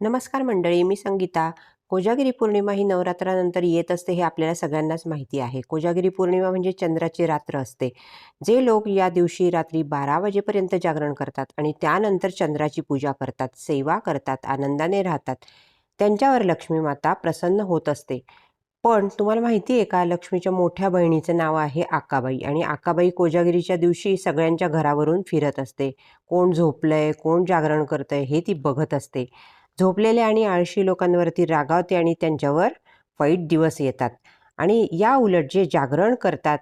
नमस्कार मंडळी मी संगीता. कोजागिरी पौर्णिमा ही नवरात्रानंतर येत असते हे आपल्याला सगळ्यांनाच माहिती आहे. कोजागिरी पौर्णिमा म्हणजे चंद्राची रात्र असते. जे लोक या दिवशी रात्री बारा वाजेपर्यंत जागरण करतात आणि त्यानंतर चंद्राची पूजा करतात सेवा करतात आनंदाने राहतात. त्यांच्यावर लक्ष्मी माता प्रसन्न होत असते. पण तुम्हाला माहिती आहे का लक्ष्मीच्या मोठ्या बहिणीचं नाव आहे आकाबाई आणि आकाबाई कोजागिरीच्या दिवशी सगळ्यांच्या घरावरून फिरत असते. कोण झोपलंय कोण जागरण करतंय हे ती बघत असते. झोपलेल्या आणि आळशी लोकांवरती रागावते आणि त्यांच्यावर वाईट दिवस येतात. आणि या उलट जे जागरण करतात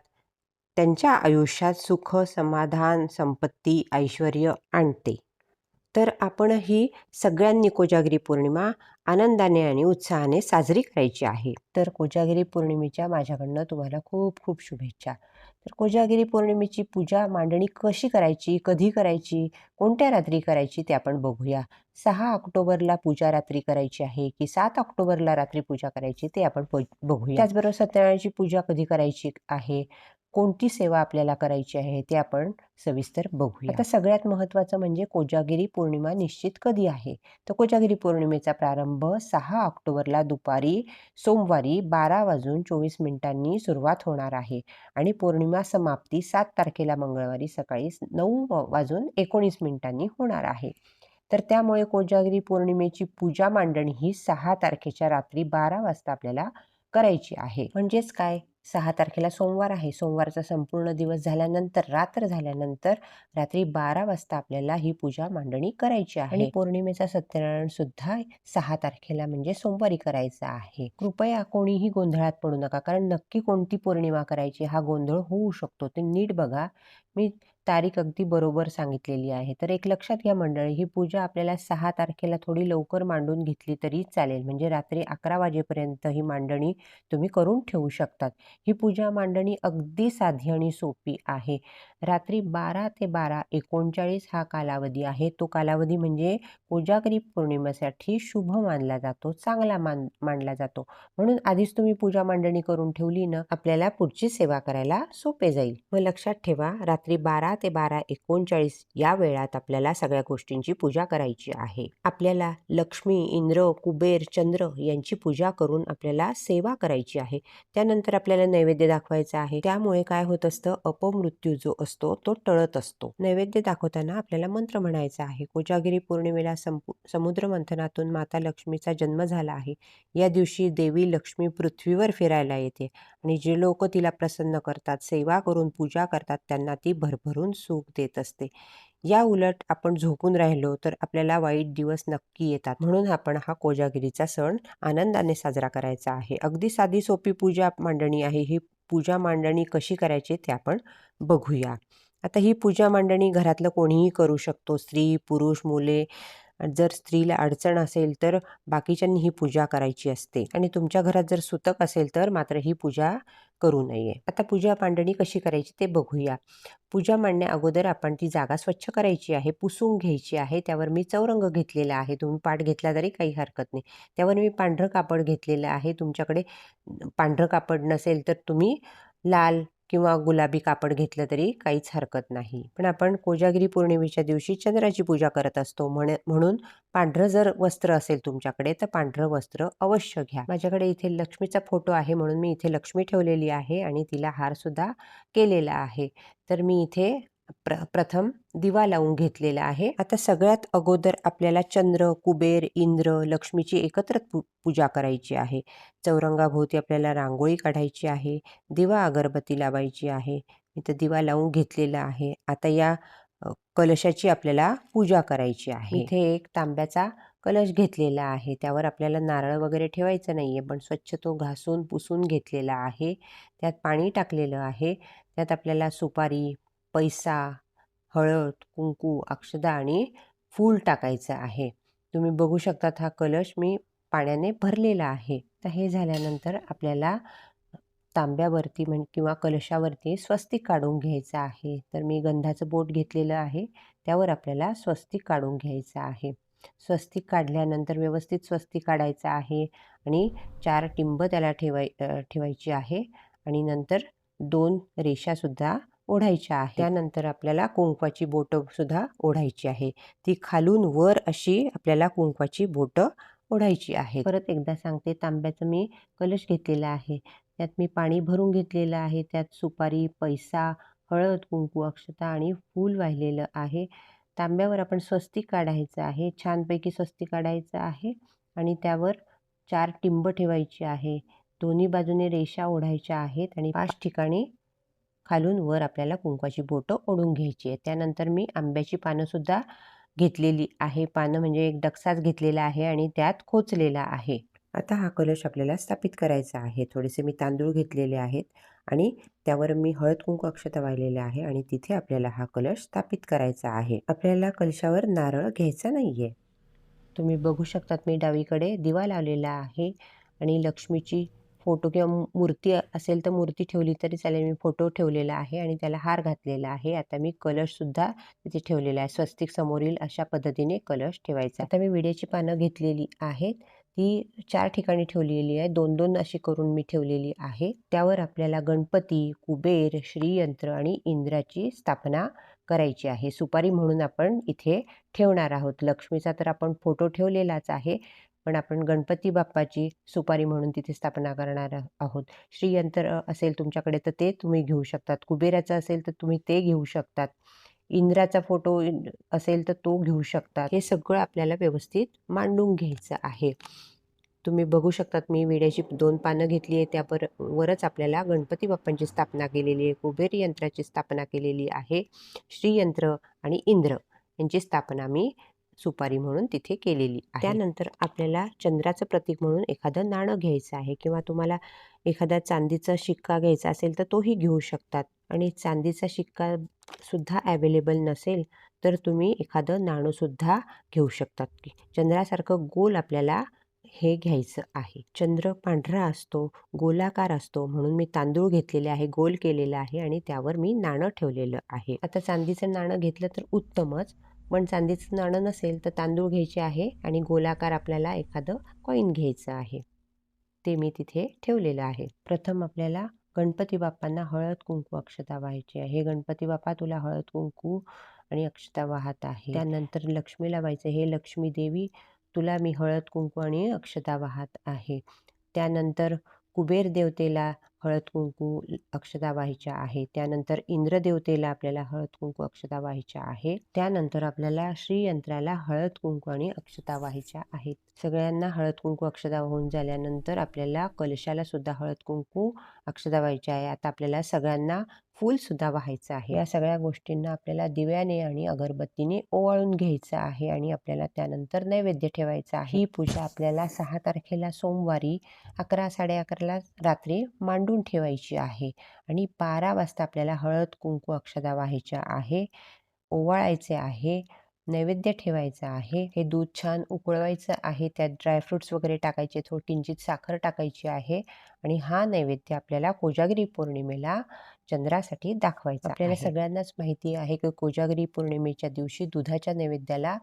त्यांच्या आयुष्यात सुख समाधान संपत्ती ऐश्वर आणते. तर आपणही सगळ्यांनी कोजागिरी पौर्णिमा आनंदाने आणि उत्साहाने साजरी करायची आहे. तर कोजागिरी पौर्णिमेच्या माझ्याकडनं तुम्हाला खूप खूप शुभेच्छा. तर कोजागिरी पौर्णिमेची पूजा मांडणी कशी करायची कधी करायची कोणत्या रात्री करायची ते आपण बघूया. सहा ऑक्टोबरला पूजा रात्री करायची आहे की सात ऑक्टोबरला रात्री पूजा करायची ते आपण बघूया. त्याचबरोबर सत्यनारायणाची पूजा कधी करायची आहे? कोणती सेवा आपल्याला करायची आहे ते आपण सविस्तर बघूया. आता सगळ्यात महत्त्वाचं म्हणजे कोजागिरी पौर्णिमा निश्चित कधी आहे? तर कोजागिरी पौर्णिमेचा प्रारंभ सहा ऑक्टोबरला दुपारी सोमवारी बारा वाजून चोवीस मिनिटांनी सुरुवात होणार आहे आणि पौर्णिमा समाप्ती सात तारखेला मंगळवारी सकाळी नऊ वाजून एकोणीस मिनिटांनी होणार आहे. तर त्यामुळे कोजागिरी पौर्णिमेची पूजा मांडणी ही सहा तारखेच्या रात्री बारा वाजता आपल्याला करायची आहे. म्हणजेच काय? सहा तारखेला सोमवार आहे. सोमवारचा संपूर्ण दिवस झाल्यानंतर रात्र झाल्यानंतर रात्री बारा वाजता आपल्याला ही पूजा मांडणी करायची आहे. आणि पौर्णिमेचा सत्यनारायण सुद्धा सहा तारखेला म्हणजे सोमवारी करायचा आहे. कृपया कोणीही गोंधळात पडू नका. कारण नक्की कोणती पौर्णिमा करायची हा गोंधळ होऊ शकतो. ते नीट बघा. मी तारीख अगदी बरोबर सांगितलेली आहे. तर एक लक्षात घ्या मंडळी ही पूजा आपल्याला सहा तारखेला थोडी लवकर मांडून घेतली तरी चालेल. म्हणजे रात्री अकरा वाजेपर्यंत ही मांडणी तुम्ही करून ठेवू शकतात. ही पूजा मांडणी अगदी साधी आणि सोपी आहे. रात्री बारा ते बारा एकोणचाळीस हा कालावधी आहे. तो कालावधी म्हणजे कोजागरी पौर्णिमेसाठी शुभ मानला जातो चांगला मान मानला जातो. म्हणून आधीच तुम्ही पूजा मांडणी करून ठेवली ना आपल्याला पुढची सेवा करायला सोपे जाईल. मग लक्षात ठेवा रात्री बारा ते बारा एकोणचाळीस या वेळात आपल्याला सगळ्या गोष्टींची पूजा करायची आहे. आपल्याला लक्ष्मी इंद्र कुबेर चंद्र यांची पूजा करून आपल्याला सेवा करायची आहे. त्यानंतर आपल्याला नैवेद्य दाखवायचा आहे. त्यामुळे काय होत असतं अपमृत्यू जो असतो. असतो तो टळत असतो. नैवेद्य दाखवताना आपल्याला मंत्र म्हणायचा आहे. कोजागिरी पौर्णिमेला समुद्र मंथनातून माता लक्ष्मीचा जन्म झाला आहे. या दिवशी देवी लक्ष्मी पृथ्वीवर फिरायला येते आणि जे लोक तिला प्रसन्न करतात सेवा करून पूजा करतात त्यांना ती भरभरून सुख देत असते. या उलट आपण झोपून राहिलो तर आपल्याला वाईट दिवस नक्की येतात. म्हणून आपण हा कोजागिरीचा सण आनंदाने साजरा करायचा आहे. अगदी साधी सोपी पूजा मांडणी आहे. ही पूजा मांडणी कशी करायची ते आपण बघूया. आता ही पूजा मांडणी घरातलं कोणीही करू शकतो स्त्री पुरुष मुले जर स्त्रीला अडचण असेल तर बाकीच्यांनी ही पूजा करायची असते. आणि तुमच्या घरात जर सुतक असेल तर मात्र ही पूजा करू नये. आता पूजा मांडणी कशी करायची ते बघूया. पूजा मांडण्या अगोदर आपण ती जागा स्वच्छ करायची आहे पुसून घ्यायची आहे. त्यावर मी चौरंग घेतलेला आहे. तुम्ही पाठ घेतला तरी काही हरकत नाही. त्यावर मी पांढरं कापड घेतलेलं आहे. तुमच्याकडे पांढरं कापड नसेल तर तुम्ही लाल किंवा गुलाबी कापड घेतलं तरी काहीच हरकत नाही. पण आपण कोजागिरी पौर्णिमेच्या दिवशी चंद्राची पूजा करत असतो म्हण म्हणून पांढरं जर वस्त्र असेल तुमच्याकडे तर पांढरं वस्त्र अवश्य घ्या. माझ्याकडे इथे लक्ष्मीचा फोटो आहे म्हणून मी इथे लक्ष्मी ठेवलेली आहे आणि तिला हारसुद्धा केलेला आहे. तर मी इथे प्र प्रथम दिवा लावून घेतलेला आहे. आता सगळ्यात अगोदर आपल्याला चंद्र कुबेर इंद्र लक्ष्मीची एकत्र पू पूजा करायची आहे. चौरंगाभोवती आपल्याला रांगोळी काढायची आहे. दिवा अगरबत्ती लावायची आहे. इथं दिवा लावून घेतलेला आहे. आता या कलशाची आपल्याला पूजा करायची आहे. इथे एक तांब्याचा कलश घेतलेला आहे. त्यावर आपल्याला नारळ वगैरे ठेवायचं नाही आहे पण स्वच्छ तो घासून पुसून घेतलेला आहे. त्यात पाणी टाकलेलं आहे. त्यात आपल्याला सुपारी पैसा हळद कुंकू अक्षदा आणि फूल टाकायचं आहे. तुम्ही बघू शकतात हा कलश मी पाण्याने भरलेला आहे. तर हे झाल्यानंतर आपल्याला तांब्यावरती म्हण किंवा कलशावरती स्वस्तिक काढून घ्यायचं आहे. तर मी गंधाचं बोट घेतलेलं आहे. त्यावर आपल्याला स्वस्तिक काढून घ्यायचं आहे. स्वस्तिक काढल्यानंतर व्यवस्थित स्वस्तिक काढायचं आहे आणि चार टिंब त्याला ठेवाय ठेवायची आहे. आणि नंतर दोन रेषासुद्धा ओढायच्या आहे. त्यानंतर आपल्याला कुंकवाची बोटं सुद्धा ओढायची आहे. ती खालून वर अशी आपल्याला कुंकवाची बोटं ओढायची आहे परत एकदा सांगते तांब्याचं मी कलश घेतलेला आहे. त्यात मी पाणी भरून घेतलेलं आहे. त्यात सुपारी पैसा हळद कुंकू अक्षता आणि फूल वाहिलेलं आहे. तांब्यावर आपण स्वस्तिक काढायचं आहे. छानपैकी स्वस्तिक काढायचं आहे आणि त्यावर चार टिंब ठेवायची आहे. दोन्ही बाजूने रेषा ओढायच्या आहेत आणि पाच ठिकाणी खालून वर आपल्याला कुंकवाची बोटं ओढून घ्यायची आहे त्यानंतर मी आंब्याची पानंसुद्धा घेतलेली आहे. पानं म्हणजे एक डक्साच घेतलेला आहे आणि त्यात खोचलेला आहे. आता हा कलश आपल्याला स्थापित करायचा आहे. थोडेसे मी तांदूळ घेतलेले आहेत आणि त्यावर मी हळद कुंकू अक्षता वाहिलेले आहे आणि तिथे आपल्याला हा कलश स्थापित करायचा आहे. आपल्याला कलशावर नारळ घ्यायचा नाही आहे तुम्ही बघू शकतात मी डावीकडे दिवा लावलेला आहे आणि लक्ष्मीची फोटो किंवा मूर्ती असेल तर मूर्ती ठेवली तरी चालेल. मी फोटो ठेवलेला आहे आणि त्याला हार घातलेला आहे. आता मी कलशसुद्धा तिथे ठेवलेला आहे. स्वस्तिक समोरील अशा पद्धतीने कलश ठेवायचा आता मी विड्याची पानं घेतलेली आहेत. ती चार ठिकाणी ठेवलेली आहे. दोन दोन अशी करून मी ठेवलेली आहे. त्यावर आपल्याला गणपती कुबेर श्रीयंत्र आणि इंद्राची स्थापना करायची आहे. सुपारी म्हणून आपण इथे ठेवणार आहोत. लक्ष्मीचा तर आपण फोटो ठेवलेलाच आहे. पण आपण गणपती बाप्पाची सुपारी म्हणून तिथे स्थापना करणार आहोत. श्रीयंत्र असेल तुमच्याकडे तर ते तुम्ही घेऊ शकतात. कुबेराचं असेल तर तुम्ही ते घेऊ शकतात. इंद्राचा फोटो असेल तर तो घेऊ शकतात. हे सगळं आपल्याला व्यवस्थित मांडून घ्यायचं आहे. तुम्ही बघू शकतात मी विड्याची दोन पानं घेतली आहे. त्यावर वरच आपल्याला गणपती बाप्पांची स्थापना केलेली आहे. कुबेर यंत्राची स्थापना केलेली आहे. श्रीयंत्र आणि इंद्र यांची स्थापना मी सुपारी म्हणून तिथे केलेली त्यानंतर आपल्याला चंद्राचं प्रतीक म्हणून एखादं नाणं घ्यायचं आहे किंवा तुम्हाला एखादा चांदीचा शिक्का घ्यायचा असेल तर तोही घेऊ शकतात. आणि चांदीचा शिक्का सुद्धा ॲवेलेबल नसेल तर तुम्ही एखादं नाणंसुद्धा घेऊ शकतात. की चंद्रासारखं गोल आपल्याला हे घ्यायचं आहे. चंद्र पांढरा असतो गोलाकार असतो म्हणून मी तांदूळ घेतलेले आहे गोल केलेला आहे आणि त्यावर मी नाणं ठेवलेलं आहे. आता चांदीचं नाणं घेतलं तर उत्तमच. पण चांदीचं नाणं नसेल तर तांदूळ घ्यायचे आहे आणि गोलाकार आपल्याला एखादं कॉईन घ्यायचं आहे. ते मी तिथे ठेवलेलं आहे. प्रथम आपल्याला गणपती बाप्पांना हळद कुंकू अक्षता व्हायची आहे. हे गणपती बाप्पा तुला हळद कुंकू आणि अक्षता वाहत आहे. त्यानंतर लक्ष्मीला व्हायचं हे लक्ष्मी देवी तुला मी हळद कुंकू आणि अक्षता वाहत आहे. त्यानंतर कुबेर देवतेला हळद कुंकू अक्षता व्हायच्या आहे. त्यानंतर इंद्रदेवतेला आपल्याला हळद कुंकू अक्षता व्हायच्या आहे. त्यानंतर आपल्याला श्रीयंत्राला हळद कुंकू आणि अक्षता व्हायच्या आहेत. सगळ्यांना हळद कुंकू अक्षता होऊन झाल्यानंतर आपल्याला कलशाला सुद्धा हळद कुंकू अक्षता व्हायच्या आहे. आता आपल्याला सगळ्यांना फूलसुद्धा व्हायचं आहे. या सगळ्या गोष्टींना आपल्याला दिव्याने आणि अगरबत्तीने ओवाळून घ्यायचं आहे आणि आपल्याला त्यानंतर नैवेद्य ठेवायचा आहे. ही पूजा आपल्याला सहा तारखेला सोमवारी अकरा साडे अकराला रात्री मांडून ठेवायची आहे आणि बारा वाजता आपल्याला हळद कुंकू अक्षदा व्हायच्या आहे ओवाळायचे आहे नैवेद्य ठेवायचं आहे. हे दूध छान उकळवायचं आहे. त्यात ड्रायफ्रुट्स वगैरे टाकायचे थोडी किंचित साखर टाकायची आहे आणि हा नैवेद्य आपल्याला कोजागिरी पौर्णिमेला चंद्रासाठी दाखवायचा आपल्याला सगळ्यांनाच माहिती आहे की कोजागिरी पौर्णिमेच्या दिवशी दुधाच्या नैवेद्याला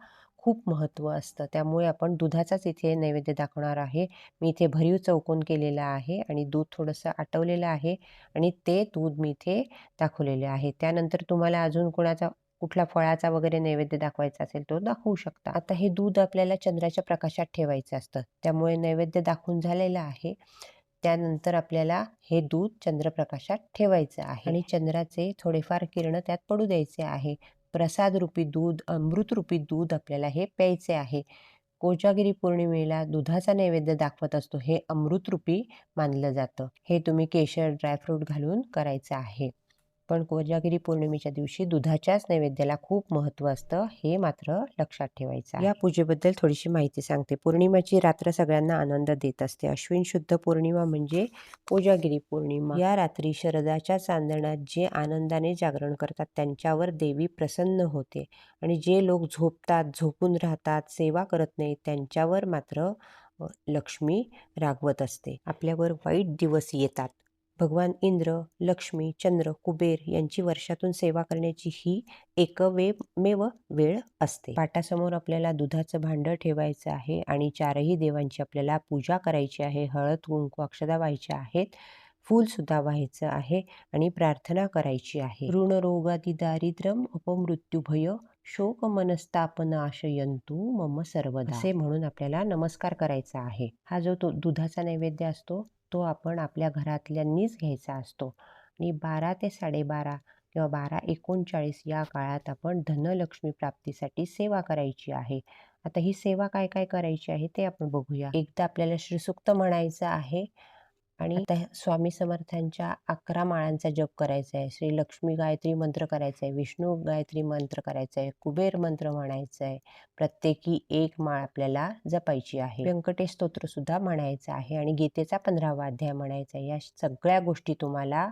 खूप महत्त्व असतं. त्यामुळे आपण दुधाचाच इथे नैवेद्य दाखवणार आहे. मी इथे भरीव चौकोन केलेला आहे आणि दूध थोडंसं आटवलेलं आहे आणि ते दूध मी इथे दाखवलेले आहे. त्यानंतर तुम्हाला अजून कोणाचा कुठला फळाचा वगैरे नैवेद्य दाखवायचा असेल तो दाखवू शकता. आता हे दूध आपल्याला चंद्राच्या प्रकाशात ठेवायचं असतं. त्यामुळे नैवेद्य दाखवून झालेलं आहे. त्यानंतर आपल्याला हे दूध चंद्रप्रकाशात ठेवायचं आहे. आणि चंद्राचे थोडेफार किरण त्यात पडू द्यायचे आहे. प्रसाद रूपी दूध अमृतरूपी दूध आपल्याला हे प्यायचे आहे. कोजागिरी पौर्णिमेला दुधाचा नैवेद्य दाखवत असतो हे अमृतरूपी मानलं जातं. हे तुम्ही केशर ड्रायफ्रूट घालून करायचं आहे. पण कोजागिरी पौर्णिमेच्या दिवशी दुधाच्याच नैवेद्याला खूप महत्त्व असतं हे मात्र लक्षात ठेवायचं या पूजेबद्दल थोडीशी माहिती सांगते. पौर्णिमेची रात्र सगळ्यांना आनंद देत असते. अश्विन शुद्ध पौर्णिमा म्हणजे कोजागिरी पौर्णिमा. या रात्री शरदाच्या चांदण्यात जे आनंदाने जागरण करतात त्यांच्यावर देवी प्रसन्न होते आणि जे लोक झोपतात झोपून राहतात सेवा करत नाहीत त्यांच्यावर मात्र लक्ष्मी रागवत असते. आपल्यावर वाईट दिवस येतात. भगवान इंद्र लक्ष्मी चंद्र कुबेर यांची वर्षातून सेवा करण्याची ही एकमेव वेळ असते. पाटासमोर आपल्याला दुधाचं भांडं ठेवायचं आहे आणि चारही देवांची आपल्याला पूजा करायची आहे. हळद कुंकू अक्षदा व्हायच्या आहेत. फूलसुद्धा व्हायचं आहे आणि प्रार्थना करायची आहे. ऋणरोगादी दारिद्र्यम अपमृत्यूभय शोक मनस्तापनाशयंतू मम सर्वदा. असे म्हणून आपल्याला नमस्कार करायचा आहे. हा जो तो दुधाचा नैवेद्य असतो तो आपण आपल्या घरातल्यांनीच घ्यायचा असतो. आणि बारा ते साडेबारा किंवा बारा एकोणचाळीस या काळात आपण धनलक्ष्मी प्राप्तीसाठी सेवा करायची आहे. आता ही सेवा काय काय करायची आहे ते आपण बघूया. एकदा आपल्याला श्रीसुक्त म्हणायचं आहे आणि त्या स्वामी समर्थांच्या अकरा माळांचा जप करायचा आहे. श्री लक्ष्मी गायत्री मंत्र करायचा आहे विष्णू गायत्री मंत्र करायचा आहे कुबेर मंत्र म्हणायचं आहे. प्रत्येकी एक माळ आपल्याला जपायची आहे. व्यंकटेश स्तोत्र सुद्धा म्हणायचं आहे आणि गीतेचा पंधरावा अध्याय म्हणायचा आहे. या सगळ्या गोष्टी तुम्हाला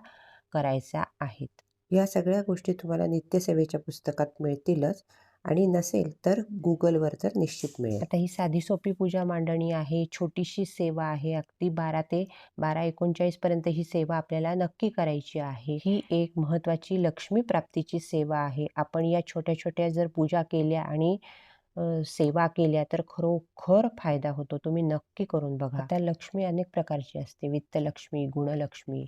करायच्या आहेत. या सगळ्या गोष्टी तुम्हाला नित्यसेवेच्या पुस्तकात मिळतीलच. आणि नसेल तर गुगलवर तर निश्चित मिळेल. आता ही साधी सोपी पूजा मांडणी आहे छोटीशी सेवा आहे अगदी बारा ते बारा एकोणचाळीस पर्यंत ही सेवा आपल्याला नक्की करायची आहे. ही एक महत्त्वाची लक्ष्मी प्राप्तीची सेवा आहे. आपण या छोट्या छोट्या जर पूजा केल्या आणि सेवा केल्या तर खरोखर फायदा होतो. तुम्ही नक्की करून बघा. आता लक्ष्मी अनेक प्रकारची असते. वित्तलक्ष्मी गुणलक्ष्मी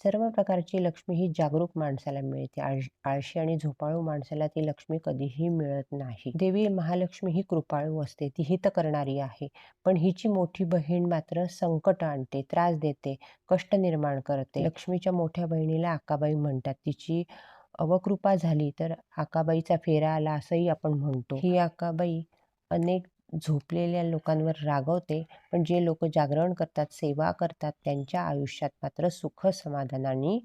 सर्व प्रकारची लक्ष्मी ही जागरूक माणसाला मिळते. आळ आळशी आणि झोपाळू माणसाला ती लक्ष्मी कधीही मिळत नाही. देवी महालक्ष्मी ही कृपाळू असते ती हित करणारी आहे. पण हिची मोठी बहीण मात्र संकट आणते त्रास देते कष्ट निर्माण करते. लक्ष्मीच्या मोठ्या बहिणीला आकाबाई म्हणतात. तिची अवकृपा झाली तर आकाबाईचा फेरा आला असंही आपण म्हणतो. ही आकाबाई अनेक झोपलेल्या लोकांवर रागवते पण जे लोक जागरण करतात सेवा करतात त्यांच्या आयुष्यात मात्र सुख समाधानाने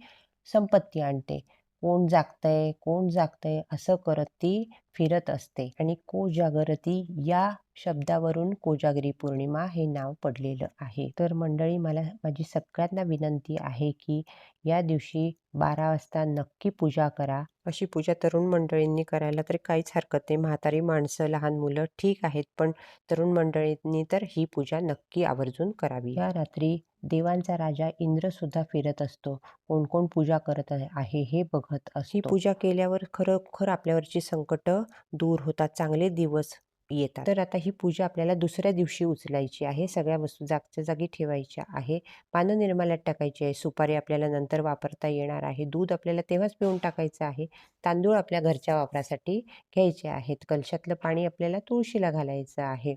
संपत्ती आणते. कोण जागतंय कोण जागतंय असं करत ती फिरत असते. आणि को जागरती या शब्दावरून कोजागरी पौर्णिमा हे नाव पडलेलं आहे. तर मंडळी मला माझी सगळ्यांना विनंती आहे की या दिवशी बारा वाजता नक्की पूजा करा. अशी पूजा तरुण मंडळींनी करायला तर काहीच हरकत नाही. म्हातारी माणसं लहान मुलं ठीक आहेत पण तरुण मंडळींनी तर ही पूजा नक्की आवर्जून करावी. या रात्री देवांचा राजा इंद्र सुद्धा फिरत असतो. कोण कोण पूजा करत आहे हे बघत ही पूजा केल्यावर खरोखर आपल्यावरची संकट दूर होतात चांगले दिवस येतात. तर आता ही पूजा आपल्याला दुसऱ्या दिवशी उचलायची आहे. सगळ्या वस्तू जागच्या जागी ठेवायच्या आहे. पानं निर्माल्यात टाकायची आहे. सुपारी आपल्याला नंतर वापरता येणार आहे. दूध आपल्याला तेव्हाच पिऊन टाकायचं आहे. तांदूळ आपल्या घरच्या वापरासाठी घ्यायचे आहेत. कलशातलं पाणी आपल्याला तुळशीला घालायचं आहे.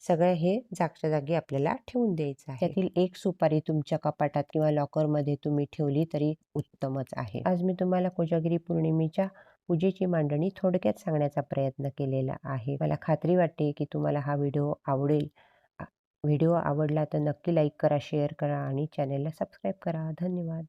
सगळं हे जागच्या जागी आपल्याला ठेवून द्यायचं आहे. त्यातील एक सुपारी तुमच्या कपाटात किंवा लॉकरमध्ये तुम्ही ठेवली तरी उत्तमच आहे. आज मी तुम्हाला कोजागिरी पौर्णिमेच्या पूजेची मांडणी थोडक्यात सांगण्याचा प्रयत्न केलेला आहे. मला खात्री वाटते की तुम्हाला हा व्हिडिओ आवडेल. व्हिडिओ आवडला तर नक्की लाईक करा शेअर करा आणि चॅनेलला सबस्क्राईब करा. धन्यवाद.